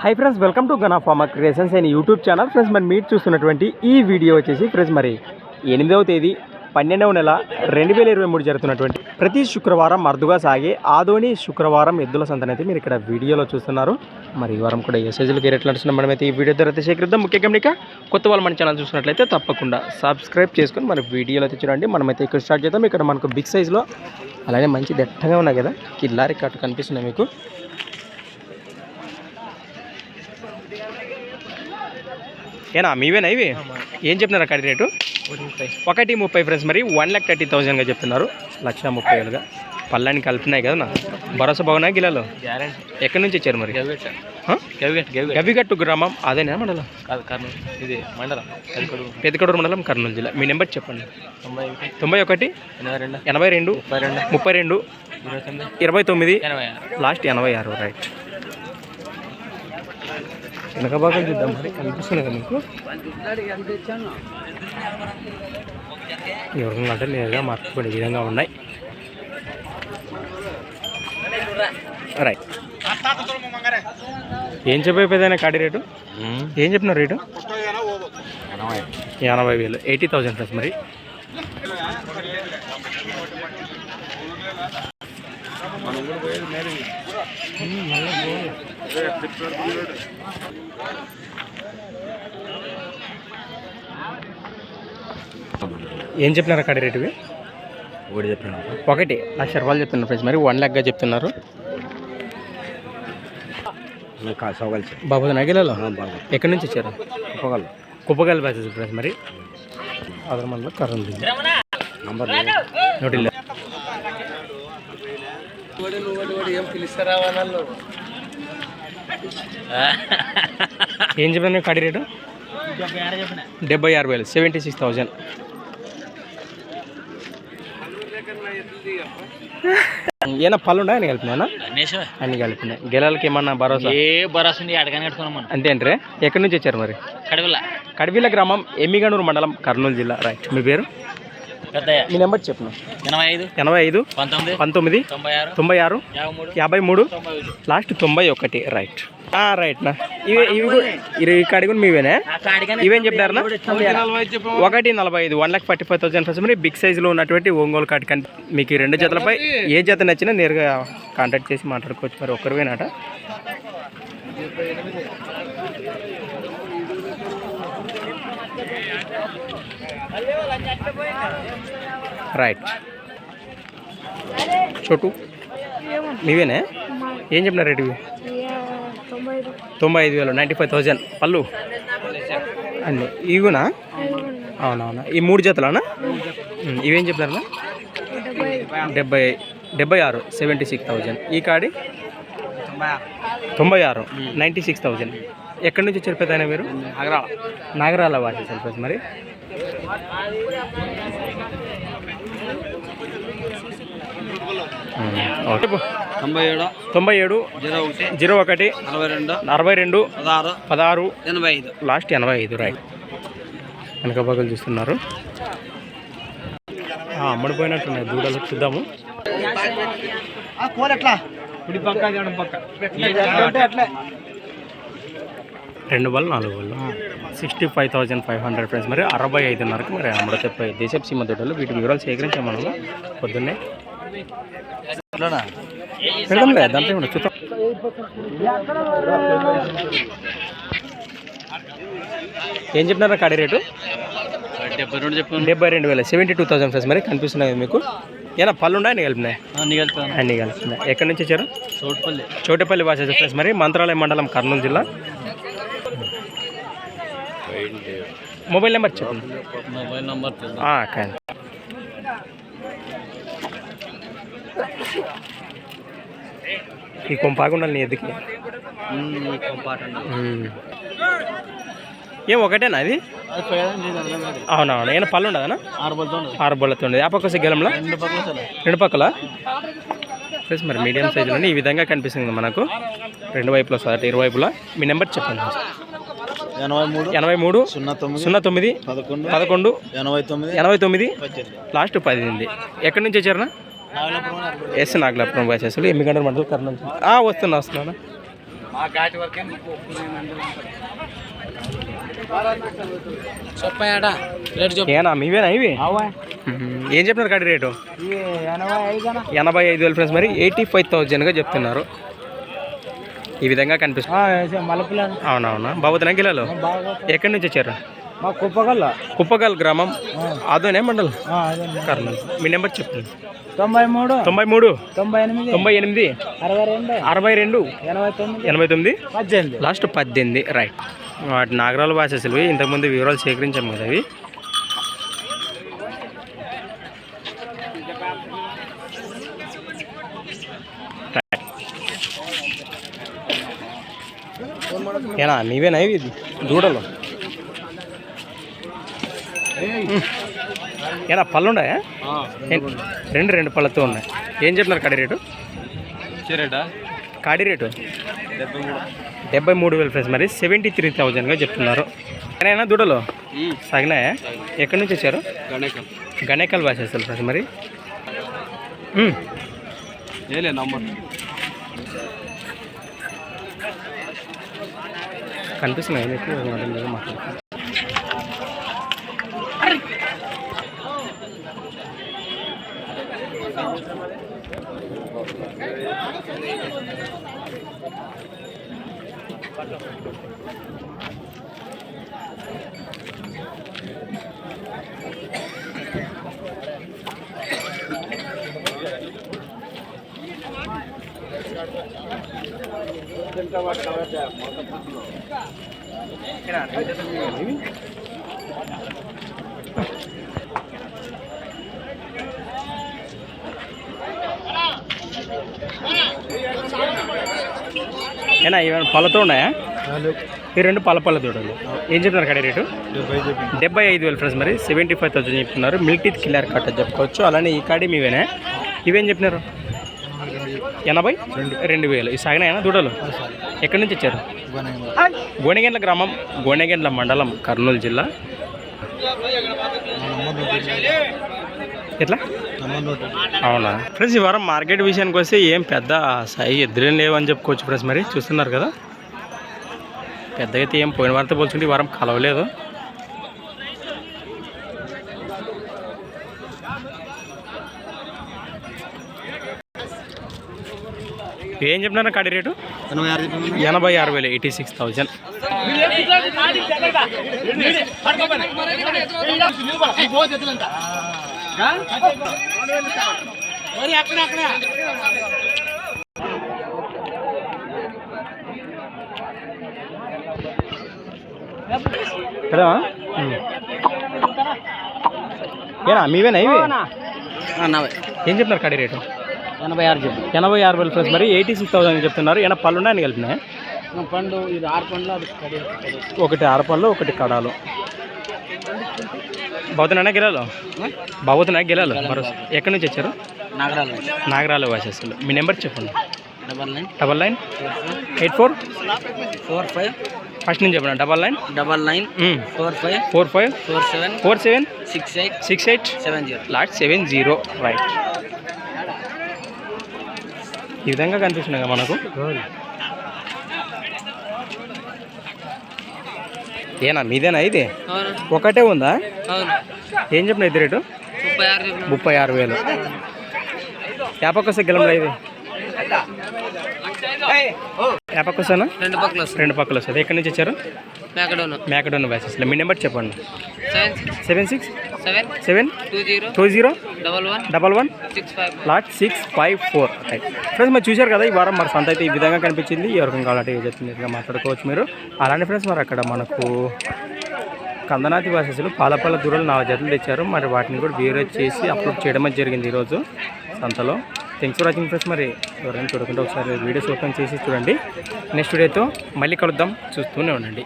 Hi friends welcome to Gana pharma creations and YouTube channel friends మరి మీరు చూస్తున్నటువంటి ఈ వీడియో వచ్చేసి ఫ్రెండ్స్ మరి ఎనిమిదవ తేదీ పన్నెండవ నెల రెండు వేల ఇరవై మూడు జరుగుతున్నటువంటి ప్రతి శుక్రవారం అరుదుగా సాగే ఆదోని శుక్రవారం ఎద్దుల సంతనైతే అయితే మీరు ఇక్కడ వీడియోలో చూస్తున్నారు. మరి ఈ వారం కూడా ఎస్ఎస్ఎల్కి రేట్లు నడుస్తున్నాం మనమైతే ఈ వీడియో ద్వారా అయితే సేకరిద్దాం. ముఖ్య గమనిక కొత్త వాళ్ళు మన ఛానల్ చూసినట్లయితే తప్పకుండా సబ్స్క్రైబ్ చేసుకొని మన వీడియోలో అయితే చూడండి. మనమైతే ఇక్కడ స్టార్ట్ చేద్దాం. ఇక్కడ మనకు బిగ్ సైజులో అలాగే మంచి దట్టంగా ఉన్నాయి కదా కిల్లారి కట్టు కనిపిస్తున్నాయి మీకు. ఏనా? మీవేనా ఇవి? ఏం చెప్తున్నారు కడి రేటు? ఒకటి ముప్పై. ఫ్రెండ్స్ మరి వన్ ల్యాక్ థర్టీ థౌజండ్గా చెప్తున్నారు. లక్ష ముప్పై వేలుగా. పళ్ళని కలిపినాయి కదా నా భరోసా బాగున్నాయి గిలాలో? గ్యారంటీ. ఎక్కడి నుంచి వచ్చారు మరి? గవిగట్ట గ్రామం అదేనా మండలం? కాదు కర్నూలు. ఇది మండలం. పెద్దకడూరు మండలం కర్నూలు జిల్లా. మీ నెంబర్ చెప్పండి. తొంభై ఒకటి. ఎనభై రెండు. ముప్పై రెండు. ఇరవై తొమ్మిది. లాస్ట్ ఎనభై ఆరు రైట్. వెనక భాగం చూద్దాం మరి. కనిపిస్తుంది కదా మీకు? ఎవరికైనా అంటే నేరుగా మార్చుకునే విధంగా ఉన్నాయి. రైట్ ఏం చెప్పైపోయిందైనా కాడి రేటు? ఏం చెప్పినారు రేటు? ఎనభై. వేలు. ఎయిటీ థౌజండ్ ప్లస్ మరి. ఏం చెప్పినారు కాడి రేటు ఒకటి చెప్పిన ఒకటి. లక్ష రూపాయలు చెప్తున్నారు ఫ్రెండ్స్ మరి వన్ ల్యాక్గా చెప్తున్నారు. బాబు నగిలలో? బాగా ఎక్కడి నుంచి వచ్చారు? చెప్పగలరు కుప్పగల్ బ్యాచెస్ ఫ్రెండ్స్ మరి. అదరమండలో కర్నూలు జిల్లా నంబర్ నోటి ఏం చెప్పాను కాడి రేటు? డెబ్బై ఆరు వేలు సెవెంటీ సిక్స్ థౌజండ్ ఏనా పళ్ళు ఉన్నాయి? అని కలిపినా అన్ని? కలిపినాయి. గెలలకి ఏమన్నా భరోసా? ఏ మనం అంతే అంటే ఎక్కడి నుంచి వచ్చారు మరి? కడవల కడివిల గ్రామం ఎమ్మిగనూరు మండలం కర్నూలు జిల్లా. రైట్. మీ పేరు? మీ నెంబర్ చెప్పను ఎనభై ఐదు ఎనభై ఐదు పంతొమ్మిది పంతొమ్మిది తొంభై ఆరు తొంభై ఆరు యాభై మూడు లాస్ట్ తొంభై ఒకటి రైట్. రైట్ నా. ఇవి ఇవి కూడా ఇవి కాడి కూడా మీవేనా? ఇవేం చెప్పారనా ఒకటి నలభై ఐదు one lakh forty five thousand first మరి బిగ్ సైజులో ఉన్నటువంటి ఒంగోలు కార్డు కని మీకు ఈ రెండు జతలపై ఏ జత నచ్చినా నేరుగా కాంటాక్ట్ చేసి మాట్లాడుకోవచ్చు. మరి ఒక్కరివేనాట? రైట్ చోటు? మీవేనా ఏం చెప్పినారు రేటు ఇవి? తొంభై ఐదు వేలు నైంటీ ఫైవ్ థౌజండ్. పళ్ళు? అన్నీ. ఇవినా? అవునవునా. ఈ మూడు జతలనా? ఇవేం చెప్పినారన్నా డెబ్బై డెబ్బై ఆరు సెవెంటీ సిక్స్ థౌజండ్. ఈ కాడి? తొంభై ఆరు నైంటీ సిక్స్ థౌజండ్. ఎక్కడి నుంచి వచ్చారు పెద్ద మీరు? నాగరాల. వాసి సరిపోతుంది మరి ఉమ్, ఓకే చెప్పు. తొంభై ఏడు. తొంభై ఏడు జీరో ఒకటి. జీరో ఒకటి నలభై రెండు. అరవై రెండు పదహారు. పదహారు. ఎనభై ఐదు. లాస్ట్ ఎనభై ఐదు రైట్. వెనక పగలు చూస్తున్నారు అమ్మడిపోయినట్టున్నాయి దూడలు చూద్దాము. రెండు బళ్ళు నాలుగు బళ్ళు. Sixty five thousand five hundred friends. మరి అరవై ఐదున్నరకు మరి అమృతపై దేశపు సీమ దొడ్డలు. వీటి వివరాలు సేకరించాం మనము పొద్దున్నే పెడదాంలే దాంట్లో ఏమన్నా చూద్దాం. ఏం చెప్పినారా కాడి రేటు? డెబ్బై రెండు చెప్పాను డెబ్బై రెండు వేల. Seventy two thousand friends. మరి కనిపిస్తున్నాయి మీకు? ఏనా పళ్ళు ఉన్నాయి కలిపినాయి అన్ని కలిపాను అన్ని కలిపినాయి ఎక్కడి నుంచి వచ్చారు? చోటుపల్లి. చోటపల్లి భాష ఫ్రెండ్స్. మరి మంత్రాలయం మండలం కర్నూలు జిల్లా. మొబైల్ నెంబర్ చెప్పండి మొబైల్ నంబర్ కానీ ఈ కొంపాకుండా నీ ఎద్దుకి. ఉమ్. ఏం ఒకటేనా అది? అవునవును. ఏమైనా పళ్ళు ఉండదనా? ఆరు బళ్ళతో ఉండేది. ఆ పక్క గెలంలో? రెండు పక్కల సార్ రెండు పక్కల? ప్లస్ మరి మీడియం సైజులోనే ఈ విధంగా కనిపిస్తుంది మనకు. రెండు వైపులా సార్ ఇరువైపులా. మీ నెంబర్ చెప్పండి. ఎనభై మూడు ఎనభై మూడు సున్నా తొమ్మిది సున్నా తొమ్మిది పదకొండు పదకొండు ఎనభై తొమ్మిది ఎనభై తొమ్మిది పద్దెనిమిది. లాస్ట్ పద్దెనిమిది ఎక్కడి నుంచి వచ్చారనా ఎస్ నాగలాపురం వచ్చేసలు ఎమ్మిగండ్ర మండలం కర్నూలు వస్తున్నా చెప్పు. ఏనా మీవేనా ఇవి? ఏం చెప్తున్నారు కాడి రేటు? ఎనభై ఐదు ఎనభై ఐదు వేలు ఫ్రెండ్స్ మరి ఎయిటీ ఫైవ్ థౌజండ్గా చెప్తున్నారు. ఈ విధంగా కనిపిస్తుంది. మలపుల. అవునవునా? బాబుతున్నా గిలాలు? ఎక్కడి నుంచి వచ్చారు? మా కుప్పగల్ల. కుప్పగల్ గ్రామం. అదోనే మండలం? కర్నూలు. మీ నెంబర్ చెప్పండి. తొంభై మూడు తొంభై మూడు తొంభై ఎనిమిది తొంభై ఎనిమిది అరవై రెండు అరవై రెండు ఎనభై తొమ్మిది ఎనభై తొమ్మిది పద్దెనిమిది. లాస్ట్ పద్దెనిమిది. రైట్. వాటి నాగరాల భాషలు ఇంతకుముందు వివరాలు సేకరించాము కదా అవి. ఏనా నీవేనా ఇవి? దూడలు. ఏనా పళ్ళు ఉన్నాయా రెండు. రెండు పళ్ళతో ఉన్నాయి. ఏం చెప్పినారు కాడి రేటు? కాడి రేటు? డెబ్బై మూడు. వేలు ఫ్రెండ్స్ మరి సెవెంటీ త్రీ థౌజండ్గా చెప్తున్నారు. అయినా దూడలు? సాగినాయా ఎక్కడి నుంచి వచ్చారు? గణేకం గణేకల్ భాష అసలు ఫ్రెండ్స్ మరి. ఏలే నంబర్ కనిపిస్తున్నాయి మీకు మాటలు లేదో మాట్లాడుతున్నాను. ఏనా ఇవన్నీ పళ్ళతో ఉన్నాయా? ఈ రెండు పళ్ళ పళ్ళ దూడలు ఏం చెప్తున్నారు కడే రేటు? డెబ్బై ఐదు వేలు ఫ్రెండ్స్ మరి. సెవెంటీ ఫైవ్ థౌసండ్ చెప్తున్నారు. మిల్క్ టీత్ కిల్లర్ కట్ట చెప్పుకోవచ్చు. అలానే ఈ కాడి మీవేనా? ఇవేం చెప్పినారు? ఎనభై? రెండు. వేలు. ఈ సాగినాయనా దూడలు? ఎక్కడి నుంచి వచ్చారు? గోనెగండ్ల. గ్రామం గోనెగండ్ల మండలం కర్నూలు జిల్లా. ఎట్లా? అవునా? ఫ్రెండ్స్ ఈ వారం మార్కెట్ విషయానికి వస్తే ఏం పెద్ద సై ఎదురేం లేవని చెప్పుకోవచ్చు ఫ్రెండ్స్ మరి చూస్తున్నారు కదా. పెద్దగా అయితే ఏం పోయిన వారితో పోల్చుకుంటే ఈ వారం కలవలేదు. ఏం చెప్పినారా కాడి రేటు? ఎనభై ఆరు వేలు ఎయిటీ సిక్స్ థౌజండ్. ఏనా మీవేనా ఇవి? ఏం చెప్తున్నారు కడి రేటు? ఎనభై ఆరు చెప్పి. ఎనభై ఆరు వేలు ప్లస్ మరి ఎయిటీ సిక్స్ థౌసండ్ చెప్తున్నారు. ఏమైనా పళ్ళు ఉన్నాయని కలిపినాయి? పండు ఇది ఆరు పండ్లు అది ఒకటి ఆరపళ్ళు ఒకటి కడాలు. బాగుతున్నాయా గిలాలు బాగుతున్నాయా గిలాలు మరో ఎక్కడి నుంచి వచ్చారు? నగరాలు నాగరాల వాసెస్లు. మీ నెంబర్ చెప్పండి. Double nine. Double nine? Eight four? Four five. First నుంచి చెప్పండి. Double nine? Double nine. Four five. Four five? Four seven. Four seven? Six eight. Six eight? Seven zero. Lot seven zero. Right. ఈ విధంగా కనిపిస్తున్నాయి మనకు? ఏనా మీదేనా ఇది? ఒకటే ఉందా? ఏం చెప్పిన ఇది రేటు? ముప్పై ఆరు వేలు. యాపకొస్తే గెలంలో ఇది? యాపకొస్తానా రెండు పక్కలు రెండు పక్కలు వస్తుంది. ఎక్కడి నుంచి వచ్చారు? మేకడోను. మేకడోన్ బ్యాసెస్లో మీ నెంబర్ చెప్పండి. Seven six? Seven two zero double one double one six five lot six five four. Right friends మరి చూశారు కదా ఈ వారం మరి సంత అయితే ఈ విధంగా కనిపించింది. ఎవరికి కావాలంటే ఏ చెప్తున్నట్టుగా మాట్లాడుకోవచ్చు మీరు. అలానే ఫ్రెండ్స్ మరి అక్కడ మనకు కందనాతి భాషలు పాలపాల దూరాలు నాలుగు జతలు తెచ్చారు. మరి వాటిని కూడా వేరే చేసి అప్లోడ్ చేయడం జరిగింది ఈరోజు సంతలో. థ్యాంక్స్ ఫర్ వాచింగ్ ఫ్రెండ్స్ మరి ఎవరైనా చూడకుండా ఒకసారి వీడియోస్ ఓపెన్ చేసి చూడండి. నెక్స్ట్ వీడియోతో మళ్ళీ కలుద్దాం. చూస్తూనే ఉండండి.